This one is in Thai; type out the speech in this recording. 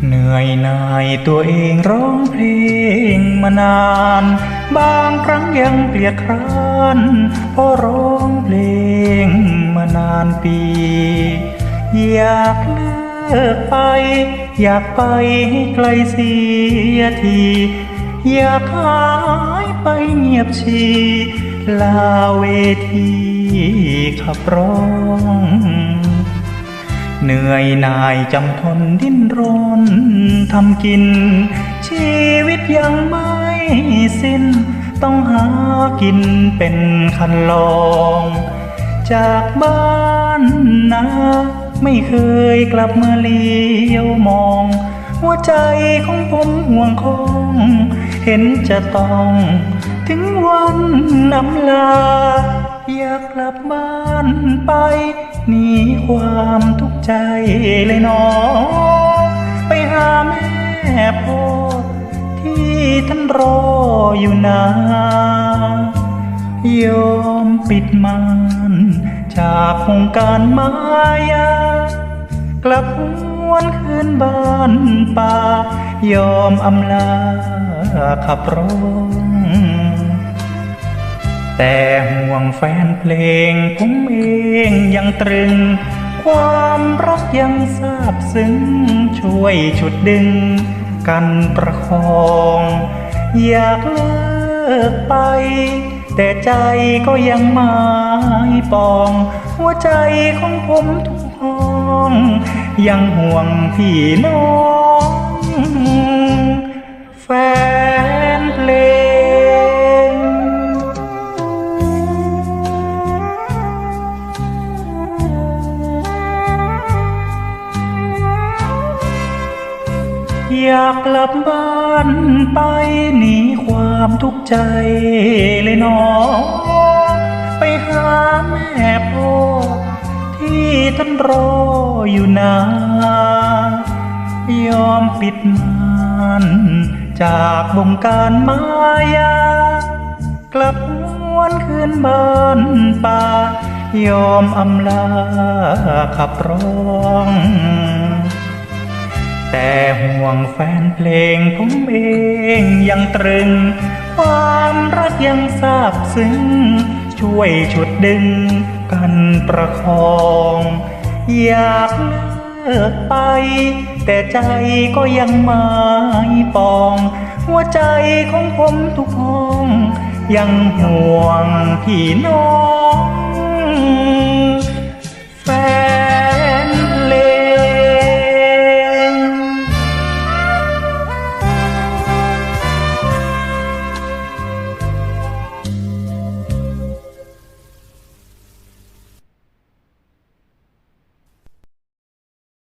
อยหนื่อยนายตัวเองร้องเพลงมานาน บางครั้งยังเกลียดคร้านเพราะร้องเพลงมานานปี อยากเลิกไป อยากไปให้ไกลเสียที อยากหายไปเงียบชีลาเวทีขับร้อง เหนื่อยนายจำทนดิ้นรนทำกิน ชีวิตยังไม่สิ้น ต้องหากินเป็นคันลอง จากบ้านนา ไม่เคยกลับมาเลี้ยวมอง หัวใจของผมห่วงคง เห็นจะต้อง ถึงวันน้ำลา อยากกลับบ้านไปหนีความทุกข์ใจเลยหนอ ไปหาแม่พ่อที่ท่านรออยู่นายอมปิดมานจากวงการมายากลับหวนคืนบ้านป่ายอมอำลาขับร้อง แต่ห่วงแฟนเพลงผมเองยังตรึง ความรักยังซาบซึ้ง ช่วยฉุดดึง กันประคอง อยากเลิกไป แต่ใจก็ยังหมายปอง หัวใจของผมทุกห้อง ยังห่วงพี่น้อง อยากกลับบ้านไปหนีความทุกข์ใจเลยหนอ ไปหาแม่พ่อที่ท่านรออยู่นายอมปิดมานจากวงการมายา กลับหวนคืนบ้านป่ายอมอำลาขับร้อง แต่ห่วงแฟนเพลงผมเองยังตรึง ความรักยังซาบซึ้ง ช่วยฉุดดึงกันประคอง อยากเลิกไป แต่ใจก็ยังหมายปอง หัวใจของผมทุกห้อง ยังห่วงพี่น้อง